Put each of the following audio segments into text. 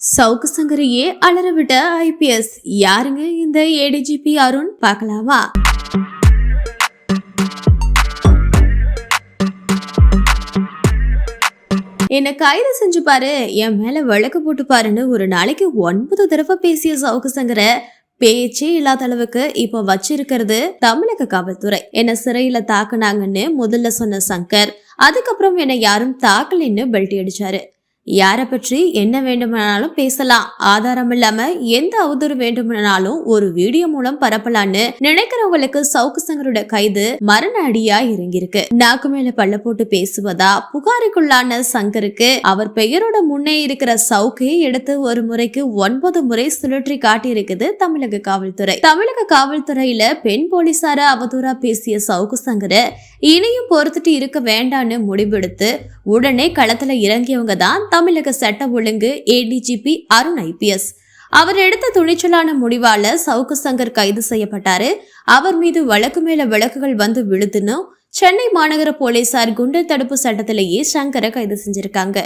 சவுக்கு சங்கரையே அலற விட்ட ஐபிஎஸ் யாருங்க இந்த ஏடிஜிபி அருண்? பார்க்கலாமா என்ன கைது செஞ்சு பாரு. என் மேல வழக்கு போட்டு பாருன்னு ஒரு நாளைக்கு ஒன்பது தடவை பேசிய சவுக்கு சங்கர பேச்சே இல்லாத அளவுக்கு இப்போ வச்சிருக்கிறது தமிழக காவல்துறை. என்ன சிறையில தாக்குனாங்கன்னு முதல்ல சொன்ன சங்கர் அதுக்கப்புறம் என்ன யாரும் தாக்கலைன்னு பெல்ட் அடிச்சாரு. யாரை பற்றி என்ன வேண்டுமானாலும் பேசலாம். ஆதாரம் இல்லாம எந்த அவதூறு வேண்டுமானாலும் ஒரு வீடியோ மூலம் பரப்பலான்னு நினைக்கிறவங்களுக்கு சவுக்கு சங்கரோட கைது மரண அடியா இறங்கியிருக்கு நாக்கு மேல பள்ள போட்டு பேசுவதா புகாருக்குள்ளான சங்கருக்கு அவர் பெயரோட முன்னே இருக்கிற சவுக்கையை எடுத்து ஒரு முறைக்கு ஒன்பது முறை சுழற்றி காட்டியிருக்குது தமிழக காவல்துறை. தமிழக காவல்துறையில பெண் போலீசார அவதூறா பேசிய சவுக்கு சங்கரை இனியும் பொறுத்துட்டு இருக்க வேண்டான்னு முடிவெடுத்து உடனே களத்துல இறங்கியவங்க தான் தமிழக சட்ட ஒழுங்கு ஏடிஜிபி அருண் ஐபிஎஸ் அவர் எடுத்த துணிச்சலான முடிவால சவுக்கு சங்கர் கைது செய்யப்பட்டாரு. அவர் மீது வழக்கு மேல வழக்குகள் வந்து விழுதுன்னு சென்னை மாநகர போலீசார் குண்டர் தடுப்பு சட்டத்திலேயே சங்கரை கைது செஞ்சிருக்காங்க.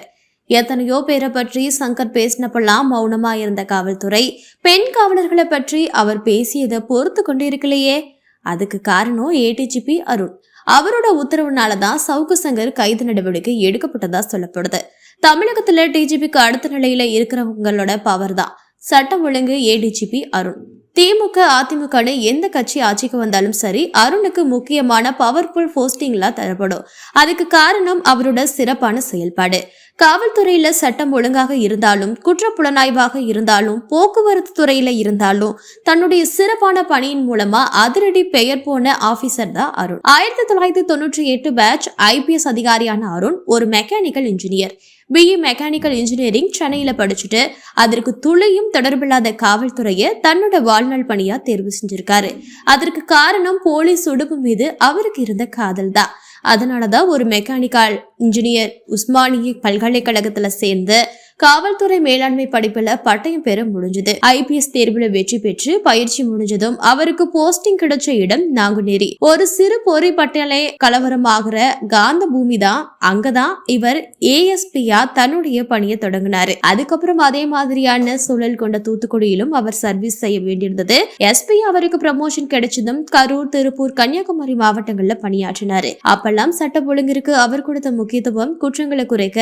எத்தனையோ பேரை பற்றி சங்கர் பேசினப்பெல்லாம் மௌனமா இருந்த காவல்துறை பெண் காவலர்களை பற்றி அவர் பேசியதை பொறுத்து கொண்டு இருக்கலையே அதுக்கு காரணம் ஏடிஜிபி அருண். அவரோட உத்தரவுனால தான் சவுக்கு சங்கர் கைது நடவடிக்கை எடுக்கப்பட்டதா சொல்லப்படுது. தமிழகத்துல டிஜிபிக்கு அடுத்த நிலையில இருக்கிறவங்களோட பவர் தான். சட்டம் ஒழுங்கு ஏடிஜிபி அருண். திமுக அதிமுகன்னு எந்த கட்சி ஆட்சிக்கு வந்தாலும் சரி அருணுக்கு முக்கியமான பவர்ஃபுல் போஸ்டிங்லாம் தரப்படும். அதுக்கு காரணம் அவரோட சிறப்பான செயல்பாடு. காவல்துறையில சட்டம் ஒழுங்காக இருந்தாலும் குற்ற புலனாய்வாக இருந்தாலும் போக்குவரத்து துறையில இருந்தாலும் தன்னுடைய சிறப்பான பணியின் மூலமா அதிரடி பெயர் போன ஆபீசர் தான் அருண். ஆயிரத்தி தொள்ளாயிரத்தி தொண்ணூற்றி எட்டு பேட்ச் ஐபிஎஸ் அதிகாரியான அருண் ஒரு mechanical engineer. BE mechanical engineering சென்னையில படிச்சுட்டு அதற்கு துளியும் தொடர்பில்லாத காவல்துறையை தன்னோட வாழ்நாள் பணியா தேர்வு செஞ்சிருக்காரு. அதற்கு காரணம் போலீஸ் உடுப்பு மீது அவருக்கு இருந்த காதல் தான். அதனாலதான் ஒரு மெக்கானிக்கல் இன்ஜினியர் உஸ்மானிய பல்கலைக்கழகத்தில் சேர்ந்து காவல்துறை மேலாண்மை படிப்புல பட்டயம் பெற முடிஞ்சது. ஐபிஎஸ் தேர்வுல வெற்றி பெற்று பயிற்சி முடிஞ்சதும் அவருக்கு போஸ்டிங் கிடைச்ச இடம் நாங்குநேரி. ஒரு சிறு பொறி பட்டலை கலவரமாகிற காந்த பூமி தான் அங்கதான் இவர் ஏஎஸ்பியா தன்னுடைய பணியை தொடங்கினாரு. அதுக்கப்புறம் அதே மாதிரியான சூழல் கொண்ட தூத்துக்குடியிலும் அவர் சர்வீஸ் செய்ய வேண்டியிருந்தது. எஸ்பி அவருக்கு ப்ரமோஷன் கிடைச்சதும் கரூர் திருப்பூர் கன்னியாகுமரி மாவட்டங்கள்ல பணியாற்றினாரு. அப்பெல்லாம் சட்ட ஒழுங்கிற்கு அவர் கொடுத்த முக்கியத்துவம் குற்றங்களை குறைக்க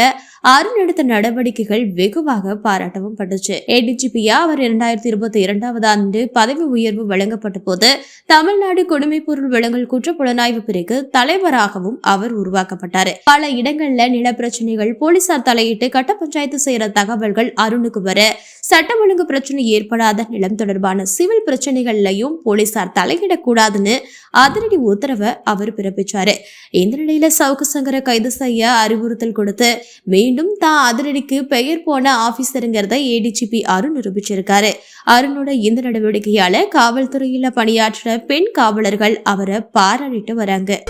அருண் எடுத்த நடவடிக்கைகள் வெகுவாக பாராட்டவும் பட்டுச்சு. ஏடிஜிபியா அவர் இரண்டாயிரத்தி இருபத்தி இரண்டாவது ஆண்டு பதவி உயர்வு வழங்கப்பட்ட போது தமிழ்நாடு கொடுமை பொருள் வழங்கல் குற்ற புலனாய்வு பிரிவு தலைவராகவும் அவர் உருவாக்கப்பட்டார். பல இடங்கள்ல நில பிரச்சனைகள் போலீசார் தலையிட்டு கட்ட பஞ்சாயத்து செய்யற தகவல்கள் அருணுக்கு வர சட்டம் ஒழுங்கு பிரச்சனை ஏற்படாத நிலம் தொடர்பான சிவில் பிரச்சனைகள்லையும் போலீசார் தலையிடக்கூடாதுன்னு அதிரடி உத்தரவை அவர் பிறப்பிச்சாரு. இந்த நிலையில சவுக்கு சங்கரை கைது செய்ய அறிவுறுத்தல் கொடுத்து மீண்டும் தான் அதிரடிக்கு பெயர் போன ஆபீசருங்கிறத ஏடிஜிபி அருண் நிரூபிச்சிருக்காரு. அருணோட இந்த நடவடிக்கையால காவல்துறையில பணியாற்ற பெண் காவலர்கள் அவரை பாராட்டிட்டு வராங்க.